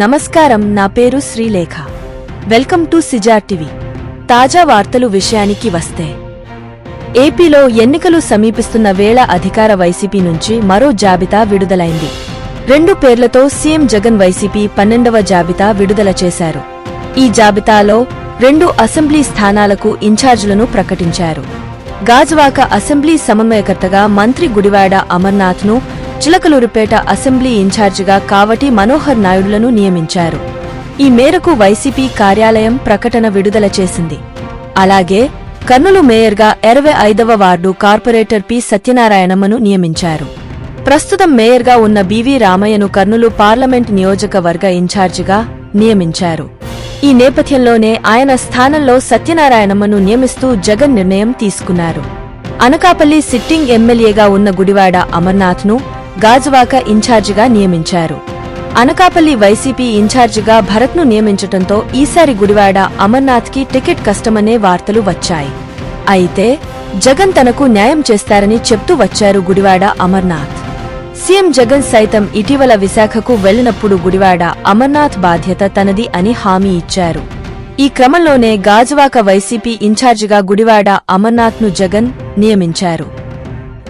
నమస్కారం నా పేరు శ్రీలేఖ. వెల్కమ్ టు సిజా టీవీ. తాజా వార్తలు విషయానికి వస్తే ఏపీలో ఎన్నికలు సమీపిస్తున్న వేళ అధికార వైసీపీ నుంచి మరో జాబితా విడుదలైంది. రెండు పేర్లతో సీఎం జగన్ వైసీపీ పన్నెండవ జాబితా విడుదల చేశారు. ఈ జాబితాలో రెండు అసెంబ్లీ స్థానాలకు ఇన్ఛార్జీలను ప్రకటించారు. గాజ్వాక అసెంబ్లీ సమన్వయకర్తగా మంత్రి గుడివాడ అమర్నాథ్ను చిలకలూరుపేట అసెంబ్లీ ఇన్ఛార్జిగా కావటి మనోహర్ నాయుడులను నియమించారు. ఈ మేరకు వైసీపీ కార్యాలయం ప్రకటన విడుదల చేసింది. అలాగే కర్నూలు మేయర్గా ఇరవై ఐదవ వార్డు కార్పొరేటర్ పి సత్యనారాయణమ్మను నియమించారు. ప్రస్తుతం మేయర్గా ఉన్న బివి రామయ్యను కర్నూలు పార్లమెంట్ నియోజకవర్గ ఇన్ఛార్జిగా నియమించారు. ఈ నేపథ్యంలోనే ఆయన స్థానంలో సత్యనారాయణమ్మను నియమిస్తూ జగన్ నిర్ణయం తీసుకున్నారు. అనకాపల్లి సిట్టింగ్ ఎమ్మెల్యేగా ఉన్న గుడివాడ అమర్నాథ్ను గాజువాక ఇన్ఛార్జిగా నియమించారు. అనకాపల్లి వైసీపీ ఇన్ఛార్జిగా భరత్ను నియమించటంతో ఈసారి గుడివాడ అమర్నాథ్కి టికెట్ కష్టమనే వార్తలు వచ్చాయి. అయితే జగన్ తనకు న్యాయం చేస్తారని చెప్తూ వచ్చారు గుడివాడ అమర్నాథ్. సీఎం జగన్ సైతం ఇటీవల విశాఖకు వెళ్ళినప్పుడు గుడివాడ అమర్నాథ్ బాధ్యత తనది అని హామీ ఇచ్చారు. ఈ క్రమంలోనే గాజువాక వైసీపీ ఇన్ఛార్జిగా గుడివాడ అమర్నాథ్ను జగన్ నియమించారు.